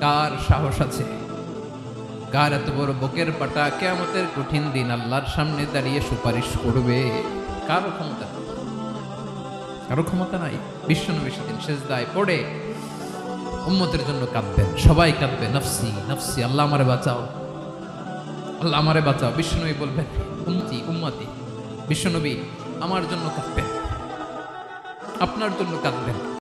কার সাহস আছে? কার এত বড় পাটা? কঠিন দিন আল্লাহর সামনে দাঁড়িয়ে সুপারিশ করবে। কারও ক্ষমতা কারও ক্ষমতা নাই। সেদিন শেষদায় পড়ে উম্মতের জন্য কাঁদবেন। সবাই কাঁদবে, নফসি নফসি, আল্লাহ আমারে বাঁচাও। আল্লাহ আমারে বাঁচাও। বিশ্বনবী বলবেন, উম্মতি উম্মতি, বিশ্বনবী আমার জন্য কাঁদবেন। আপনার জন্য কাঁদবেন।